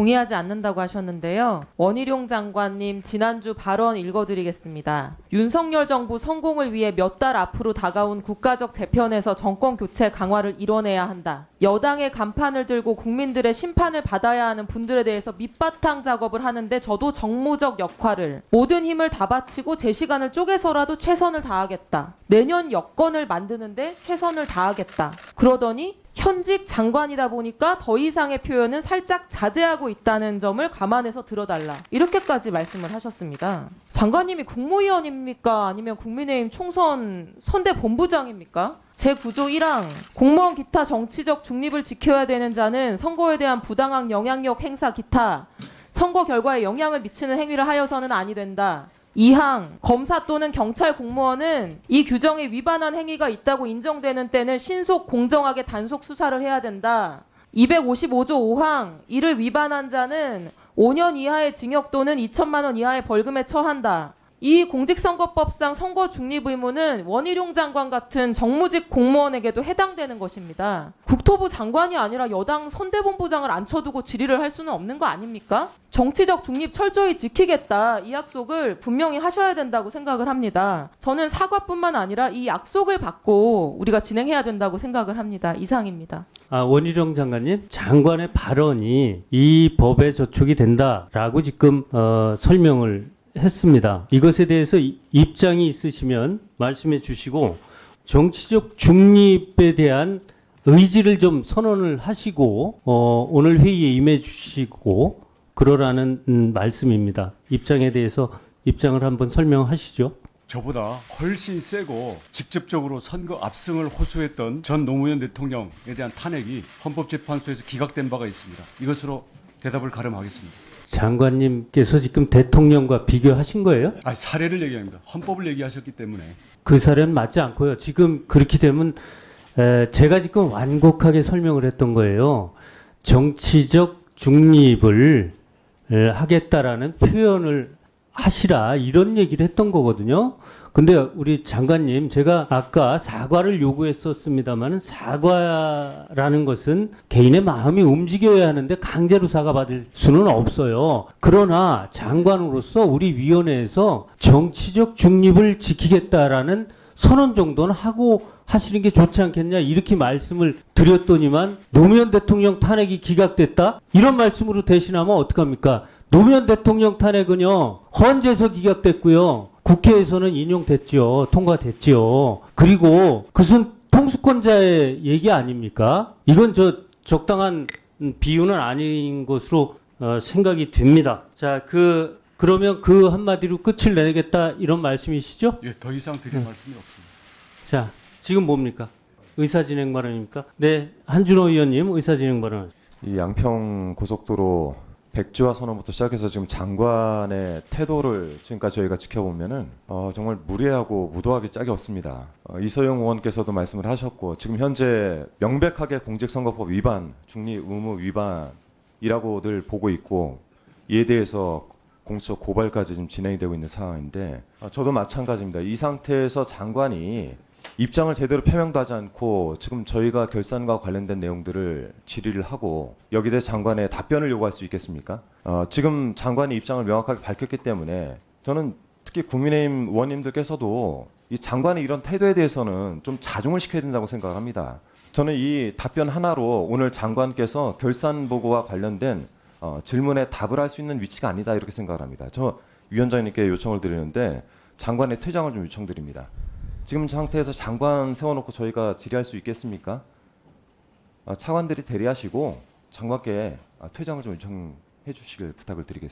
동의하지 않는다고 하셨는데요. 원희룡 장관님 지난주 발언 읽어드리겠습니다. 윤석열 정부 성공을 위해 몇 달 앞으로 다가온 국가적 재편에서 정권 교체 강화를 이뤄내야 한다. 여당의 간판을 들고 국민들의 심판을 받아야 하는 분들에 대해서 밑바탕 작업을 하는데 저도 정무적 역할을 모든 힘을 다 바치고 제 시간을 쪼개서라도 최선을 다하겠다. 내년 여건을 만드는데 최선을 다하겠다. 그러더니 현직 장관이다 보니까 더 이상의 표현은 살짝 자제하고 있다는 점을 감안해서 들어달라. 이렇게까지 말씀을 하셨습니다. 장관님이 국무위원입니까? 아니면 국민의힘 총선 선대 본부장입니까? 제9조 1항 공무원 기타 정치적 중립을 지켜야 되는 자는 선거에 대한 부당한 영향력 행사 기타 선거 결과에 영향을 미치는 행위를 하여서는 아니 된다. 2항 검사 또는 경찰 공무원은 이 규정에 위반한 행위가 있다고 인정되는 때는 신속 공정하게 단속 수사를 해야 된다. 255조 5항 이를 위반한 자는 5년 이하의 징역 또는 2천만 원 이하의 벌금에 처한다. 이 공직선거법상 선거 중립 의무는 원희룡 장관 같은 정무직 공무원에게도 해당되는 것입니다. 국토부 장관이 아니라 여당 선대본부장을 앉혀두고 질의를 할 수는 없는 거 아닙니까? 정치적 중립 철저히 지키겠다. 이 약속을 분명히 하셔야 된다고 생각을 합니다. 저는 사과뿐만 아니라 이 약속을 받고 우리가 진행해야 된다고 생각을 합니다. 이상입니다. 아, 원희룡 장관님, 장관의 발언이 이 법에 저촉이 된다라고 지금 어, 설명을 했습니다. 이것에 대해서 이- 입장이 있으시면 말씀해 주시고 정치적 중립에 대한 의지를 좀 선언을 하시고 어, 오늘 회의에 임해 주시고 그러라는 음, 말씀입니다. 입장에 대해서 입장을 한번 설명하시죠. 저보다 훨씬 세고 직접적으로 선거 압승을 호소했던 전 노무현 대통령에 대한 탄핵이 헌법재판소에서 기각된 바가 있습니다. 이것으로 대답을 가름하겠습니다. 장관님께서 지금 대통령과 비교하신 거예요? 아, 사례를 얘기합니다. 헌법을 얘기하셨기 때문에 그 사례는 맞지 않고요. 지금 그렇게 되면 에, 제가 지금 완곡하게 설명을 했던 거예요. 정치적 중립을 에, 하겠다라는 표현을 하시라 이런 얘기를 했던 거거든요. 근데 우리 장관님 제가 아까 사과를 요구했었습니다만 사과라는 것은 개인의 마음이 움직여야 하는데 강제로 사과받을 수는 없어요. 그러나 장관으로서 우리 위원회에서 정치적 중립을 지키겠다라는 선언 정도는 하고 하시는 게 좋지 않겠냐 이렇게 말씀을 드렸더니만 노무현 대통령 탄핵이 기각됐다 이런 말씀으로 대신하면 어떡합니까? 노무현 대통령 탄핵은요 헌재에서 기각됐고요 국회에서는 인용됐지요 통과됐지요 그리고 그것은 통수권자의 얘기 아닙니까? 이건 저 적당한 음, 비유는 아닌 것으로 어, 생각이 됩니다. 자, 그 그러면 그 한마디로 끝을 내겠다 이런 말씀이시죠? 예, 더 이상 드릴 말씀이 없습니다. 자, 지금 뭡니까? 의사 진행 발언입니까? 네, 한준호 의원님 의사 진행 발언. 이 양평 고속도로 백지화 선언부터 시작해서 지금 장관의 태도를 지금까지 저희가 지켜보면은 어, 정말 무례하고 무도하기 짝이 없습니다. 어, 이소영 의원께서도 말씀을 하셨고 지금 현재 명백하게 공직선거법 위반, 중립 의무 위반이라고 늘 보고 있고 이에 대해서 공수처 고발까지 지금 진행이 되고 있는 상황인데 어, 저도 마찬가지입니다. 이 상태에서 장관이 입장을 제대로 표명도 하지 않고 지금 저희가 결산과 관련된 내용들을 질의를 하고 여기에 장관의 답변을 요구할 수 있겠습니까? 어, 지금 장관이 입장을 명확하게 밝혔기 때문에 저는 특히 국민의힘 의원님들께서도 이 장관의 이런 태도에 대해서는 좀 자중을 시켜야 된다고 생각합니다. 저는 이 답변 하나로 오늘 장관께서 결산 보고와 관련된 어, 질문에 답을 할 수 있는 위치가 아니다 이렇게 생각을 합니다. 저 위원장님께 요청을 드리는데 장관의 퇴장을 좀 요청드립니다. 지금 상태에서 장관 세워놓고 저희가 질의할 수 있겠습니까? 아, 차관들이 대리하시고 장관께 아, 퇴장을 좀 요청해 주시길 부탁을 드리겠습니다.